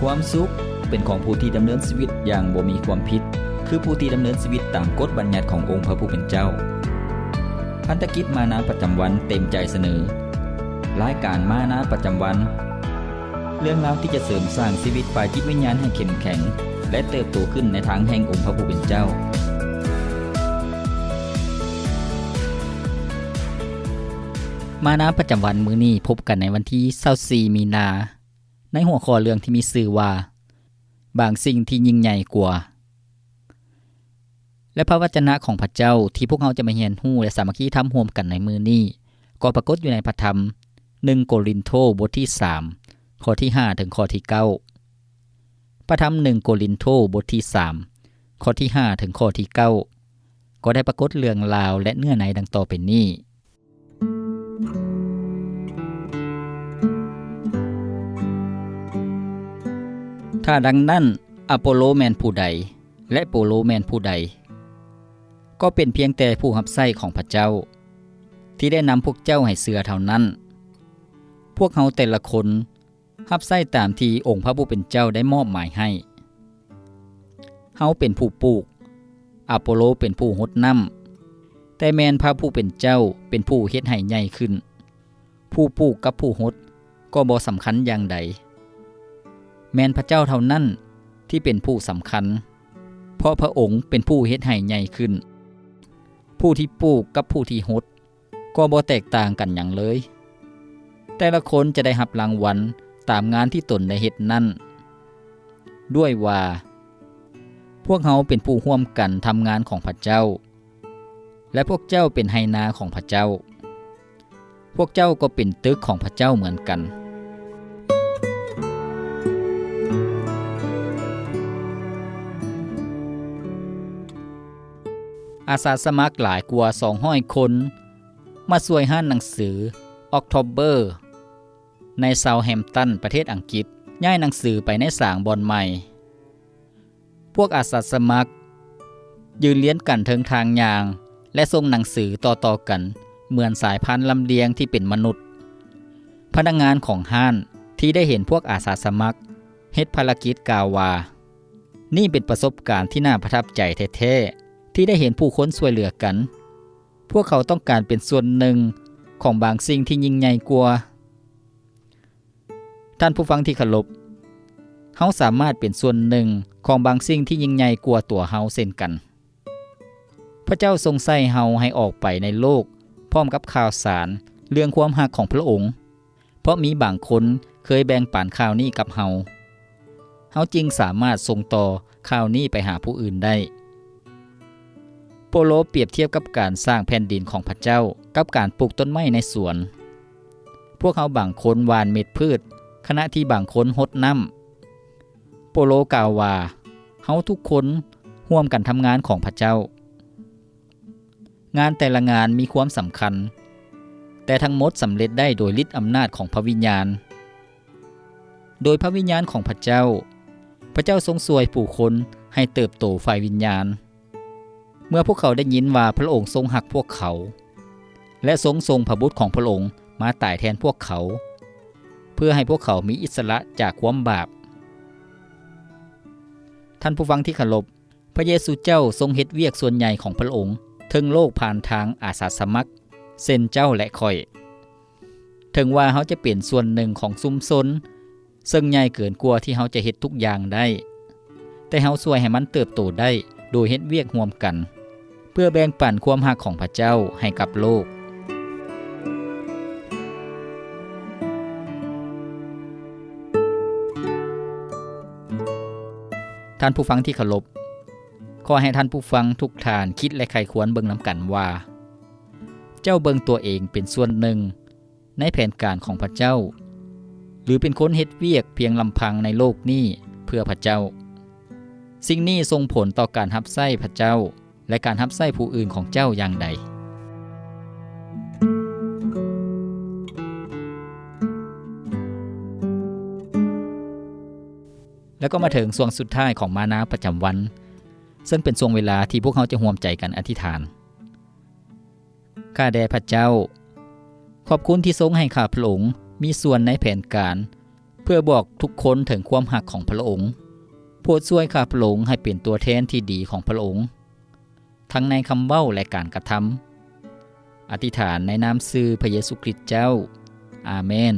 ความสุขเป็นของผู้ที่ดำเนินชีวิตอย่างบ่มีความผิด คือผู้ที่ดำเนินชีวิตตามกฎบัญญัติขององค์พระผู้เป็นเจ้า พันธกิจมานาประจำวันเต็มใจเสนอ รายการมานาประจำวัน เรื่องราวที่จะเสริมสร้างชีวิตฝ่ายจิตวิญญาณให้เข้มแข็ง และเติบโตขึ้นในทางแห่งองค์พระผู้เป็นเจ้ามานาประจำวันมื้อนี้พบกันในวันที่24มีนา ในหัวข้อเรื่องที่มีชื่อว่า บางสิ่งที่ยิ่งใหญ่กว่า และพระวจนะของพระเจ้าที่พวกเราจะมาเรียนรู้และสามัคคีทำร่วมกันในมือนี้ ก็ปรากฏอยู่ในพระธรรม 1 โกรินโทบทที่ 3 ข้อที่ 5 ถึงข้อที่ 9 พระธรรม 1 โกรินโทบทที่ 3 ข้อที่ 5 ถึงข้อที่ 9 ก็ได้ปรากฏเรื่องราวและเนื้อในดังต่อไปนี้ ถ้าดังนั้นอโปโลแมนผู้ใด และโปโลแมนผู้ใด ก็เป็นเพียงแต่ผู้รับใส้ของพระเจ้า ที่ได้นำพวกเจ้าให้เสือเท่านั้น พวกเขาแต่ละคนรับใส้ตามที่องค์พระผู้เป็นเจ้าได้มอบหมายให้เฮาเป็นผู้ปลูกอโปโลเป็นผู้หดน้ำแต่แมนพระผู้เป็นเจ้าเป็นผู้เฮ็ดให้ใหญ่ขึ้น ผู้ปลูกกับผู้หดก็บ่สำคัญอย่างใด แมนพระเจ้าเท่านั้นที่เป็นผู้สำคัญ เพราะพระองค์เป็นผู้เฮ็ดให้ใหญ่ขึ้น ผู้ที่ปลูกกับผู้ที่หดก็บ่แตกต่างกันอย่างเลย แต่ละคนจะได้รับรางวัลตามงานที่ตนได้เฮ็ดนั่น ด้วยว่า พวกเขาเป็นผู้ร่วมกันทำงานของพระเจ้า และพวกเจ้าเป็นไหนาของพระเจ้า พวกเจ้าก็เป็นตึกของพระเจ้าเหมือนกัน อาสาสมัครหลายกว่า200คน มาสวยห้านหนังสือ October ในเซาแฮมตันประเทศอังกฤษ ย้ายหนังสือไปในสางบอนใหม่ พวกอาสาสมัคร ยืนเลี้ยนกันเทิงทางยาง และส่งหนังสือต่อๆกัน เหมือนสายพันธุ์ลำเลียงที่เป็นมนุษย์ พนักงงานของห้านที่ได้เห็นพวกอาสาสมัครเฮ็ดภารกิจกาวา นี่เป็นประสบการณ์ที่น่าประทับใจแท้ๆ ที่ได้เห็นผู้คนสวยเหลือกัน พวกเขาต้องการเป็นส่วนหนึ่งของบางสิ่งที่ยิ่งใหญ่กว่า ท่านผู้ฟังที่เคารพเฮาสามารถเป็นส่วนหนึ่งของบางสิ่งที่ยิ่งใหญ่กว่าตัวเฮาเช่นกัน พระเจ้าทรงใส่เฮาให้ออกไปในโลก พร้อมกับข่าวสารเรื่องความหักของพระองค์ เพราะมีบางคนเคยแบ่งปันข่าวนี้กับเฮา เฮาจึงสามารถส่งต่อข่าวนี้ไปหาผู้อื่นได้ โปโลเปรียบเทียบกับการสร้างแผ่นดินของพระเจ้า กับการปลูกต้นไม้ในสวน พวกเขาบางคนหวานเม็ดพืช ขณะที่บางคนหดน้ำโปโลกล่าวว่าเฮาทุกคนร่วมกันทำงานของพระเจ้า งานแต่ละงานมีความสำคัญ แต่ทั้งหมดสำเร็จได้โดยฤทธิ์อำนาจของพระวิญญาณ โดยพระวิญญาณของพระเจ้า พระเจ้าทรงสวยผู้คนให้เติบโตฝ่ายวิญญาณ เมื่อพวกเขาได้ยินว่าพระองค์ทรงหักพวกเขา และทรงทรงพระบุตรของพระองค์มาตายแทนพวกเขา เพื่อให้พวกเขามีอิสระจากความบาป ท่านผู้ฟังที่เคารพพระเยซูเจ้าทรงเฮ็ดเวียกส่วนใหญ่ของพระองค์ถึงโลกผ่านทางอาสาสมัครเส้นเจ้าและคอย ถึงว่าเฮาจะเป็นส่วนหนึ่งของซุ้มซนซึ่งใหญ่เกินกว่าที่เฮาจะเฮ็ดทุกอย่างได้ แต่เฮาช่วยให้มันเติบโตได้โดยเฮ็ดเวียกร่วมกัน เพื่อแบ่งปันความรักของพระเจ้าให้กับโลก ท่านผู้ฟังที่เคารพขอให้ท่านผู้ฟังทุกทานคิดและใครควรเบิ่งนำกันว่า เจ้าเบิงตัวเองเป็นส่วนหนึ่ง ในแผนการของพระเจ้า หรือเป็นคนเฮ็ดเวียกเพียงลำพังในโลกนี้เพื่อพระเจ้า สิ่งนี้ส่งผลต่อการรับใส้พระเจ้า และการรับใส้ผู้อื่นของเจ้าอย่างใด แล้วก็มาถึงส่วงสุดท้ายของมานาประจำวัน ซึ่งเป็นช่วงเวลาที่พวกเขาจะห่วมใจกันอธิษฐาน ข้าแด่พระเจ้า ขอบคุณที่ทรงให้ข้าพระองค์มีส่วนในแผนการ เพื่อพื่อบอกทุกคนถึงความหักของพระองค์โปรดช่วยข้าพระองค์ให้เป็นตัวแทนที่ดีของพระองค์ ทั้งในคำเว้าและการกระทำอธิษฐานในนามซื่อพระเยซูคริสต์เจ้า อาเมน